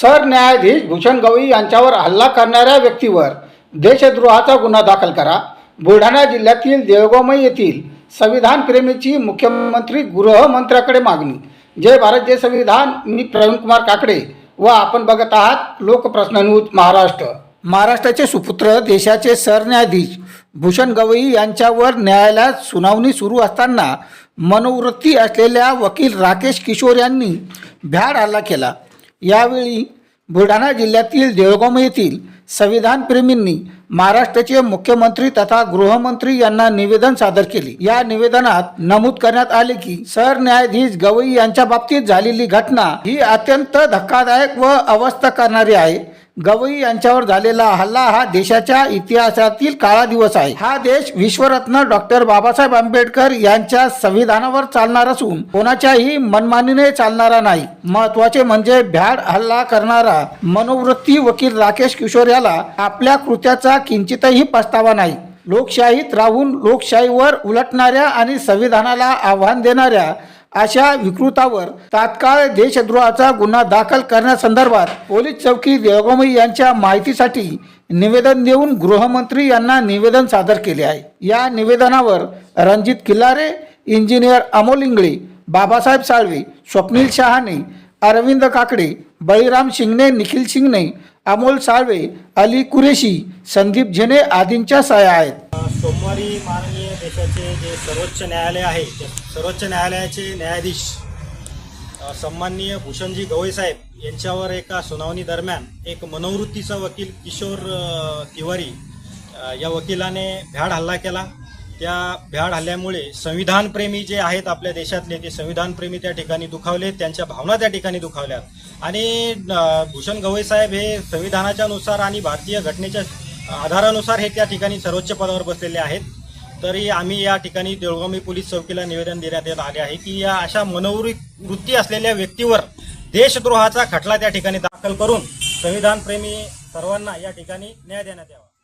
सरन्यायाधीश भूषण गवई यांच्यावर हल्ला करणाऱ्या व्यक्तीवर देशद्रोहाचा गुन्हा दाखल करा. बुलढाणा जिल्ह्यातील देवगावमई येथील संविधानप्रेमीची मुख्यमंत्री गृहमंत्र्याकडे मागणी. जय भारत जय संविधान. मी प्रवीणकुमार काकडे व आपण बघत आहात लोकप्रश्न न्यूज महाराष्ट्र. महाराष्ट्राचे सुपुत्र देशाचे सरन्यायाधीश भूषण गवई यांच्यावर न्यायालयात सुनावणी सुरू असताना मनोवृत्ती असलेल्या वकील राकेश किशोर यांनी भ्याड हल्ला केला. यावेळी बुलढाणा जिल्ह्यातील देवगाव येथील संविधानप्रेमींनी महाराष्ट्राचे मुख्यमंत्री तथा गृहमंत्री यांना निवेदन सादर केले. या निवेदनात नमूद करण्यात आले की सरन्यायाधीश गवई यांच्या बाबतीत झालेली घटना ही अत्यंत धक्कादायक व अवस्था करणारी आहे. गवई यांच्यावर झालेला हल्ला हा देशाच्या इतिहासातील काळा दिवस आहे. हा देश विश्वरत्न डॉक्टर बाबासाहेब आंबेडकर यांच्या संविधानावर चालणार असून कोणाच्याही मनमानीने चालणारा नाही. महत्त्वाचे म्हणजे भ्याड हल्ला करणारा मनोवृत्ती वकील राकेश किशोर याला आपल्या कृत्याचा किंचितही पस्तावा नाही. लोकशाहीत राहून लोकशाहीवर उलटणाऱ्या आणि संविधानाला आव्हान देणाऱ्या अशा विकृतावर तात्काळ देशद्रोहाचा गुन्हा दाखल करण्यासंदर्भात पोलीस चौकी देवगावई यांच्या माहितीसाठी निवेदन देऊन गृहमंत्री यांना निवेदन सादर केले आहे. या निवेदनावर रणजित किल्लारे इंजिनियर अमोल इंगळे बाबासाहेब साळवे स्वप्नील शहाणे अरविंद काकडे बळीराम शिंगणे निखिल शिंगणे अमोल साळवे अली कुरेशी संदीप झेने आदींच्या सह्या आहेत. सोमवारी देशाचे जे सर्वोच्च न्यायालय आहे ते सर्वोच्च न्यायालयाचे न्यायाधीश सन्माननीय भूषणजी गवई साहेब यांच्यावर एका सुनावणी दरम्यान एक मनोवृत्तीचा वकील किशोर तिवारी या वकिलाने भ्याड हल्ला केला. त्या भ्याड हल्ल्यामुळे संविधानप्रेमी जे आहेत आपल्या देशातले ते संविधानप्रेमी त्या ठिकाणी दुखावले त्यांच्या भावना त्या ठिकाणी दुखावल्या. आणि भूषण गवई साहेब हे संविधानाच्या नुसार आणि भारतीय घटनेच्या आधारानुसार हे त्या ठिकाणी सर्वोच्च पदावर बसलेले आहेत. तरी आम्ही या ठिकाणी देवगामी पोलीस चौकीला निवेदन देण्यात येत आले आहे की या अशा मनोवृत्ती असलेल्या व्यक्तीवर देशद्रोहाचा खटला त्या ठिकाणी दाखल करून संविधानप्रेमी सर्वांना या ठिकाणी न्याय देण्यात यावा.